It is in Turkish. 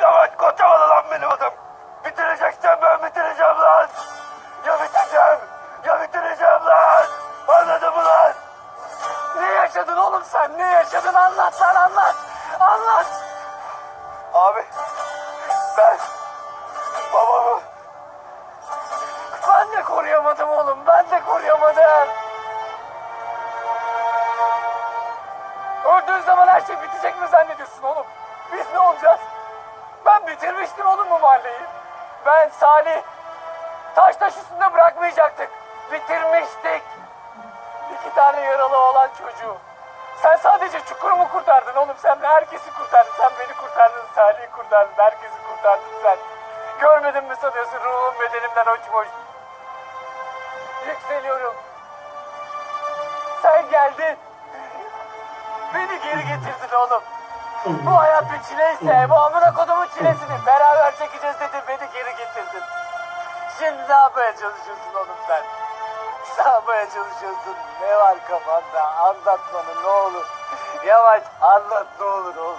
Yavaş koçamalı lan benim adım. Bitireceksen ben bitireceğim lan. Ya bitireceğim ya bitireceğim lan. Anladın mı lan? Ne yaşadın oğlum sen? Ne yaşadın? Anlat lan anlat. Anlat. Abi ben babamı Ben de koruyamadım oğlum. Ben de koruyamadım. Öldüğün zaman her şey bitecek mi zannediyorsun oğlum? Biz ne olacağız? Ben bitirmiştim oğlum bu mahalleyi. Ben Salih. Taş taş üstünde bırakmayacaktık. Bitirmiştik. İki tane yaralı olan çocuğu. Sen sadece çukurumu kurtardın oğlum. Sen herkesi kurtardın. Sen beni kurtardın. Salih'i kurtardın. Herkesi kurtardın sen. Görmedin mi sanıyorsun ruhum bedenimden uçmuş. Yükseliyorum. Sen geldin. Beni geri getirdin oğlum. Bu hayat bir çileyse, bu amına kodumun çilesini beraber çekeceğiz dedin, beni geri getirdin. Şimdi ne yapmaya çalışıyorsun oğlum sen? Ne yapmaya çalışıyorsun? Ne var kafanda? Anlat bana ne olur. Yavaş anlat ne olur oğlum.